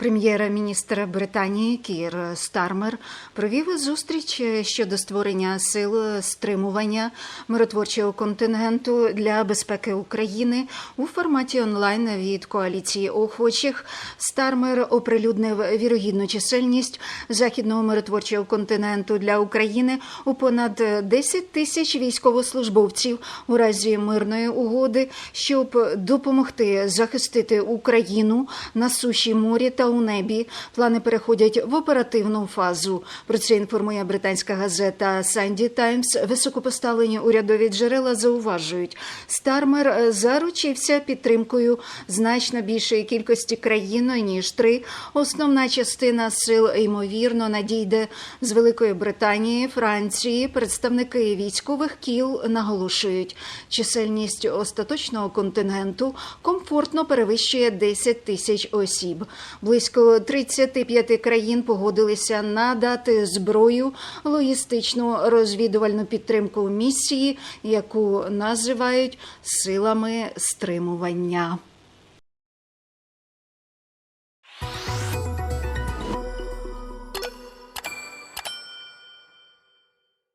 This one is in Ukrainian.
Прем'єр-міністр Британії Кір Стармер провів зустріч щодо створення сил стримування миротворчого контингенту для безпеки України у форматі онлайн від коаліції охочих. Стармер оприлюднив вірогідну чисельність західного миротворчого континенту для України у понад 10 тисяч військовослужбовців у разі мирної угоди, щоб допомогти захистити Україну на суші, морі та у небі. Плани переходять в оперативну фазу. Про це інформує британська газета Санді Таймс. Високопоставлені урядові джерела зауважують, Стармер заручився підтримкою значно більшої кількості країн ніж три. Основна частина сил ймовірно надійде з Великої Британії, Франції. Представники військових кіл наголошують, чисельність остаточного контингенту комфортно перевищує 10 тисяч осіб. Близько 35 країн погодилися надати зброю, логістичну розвідувальну підтримку місії, яку називають силами стримування.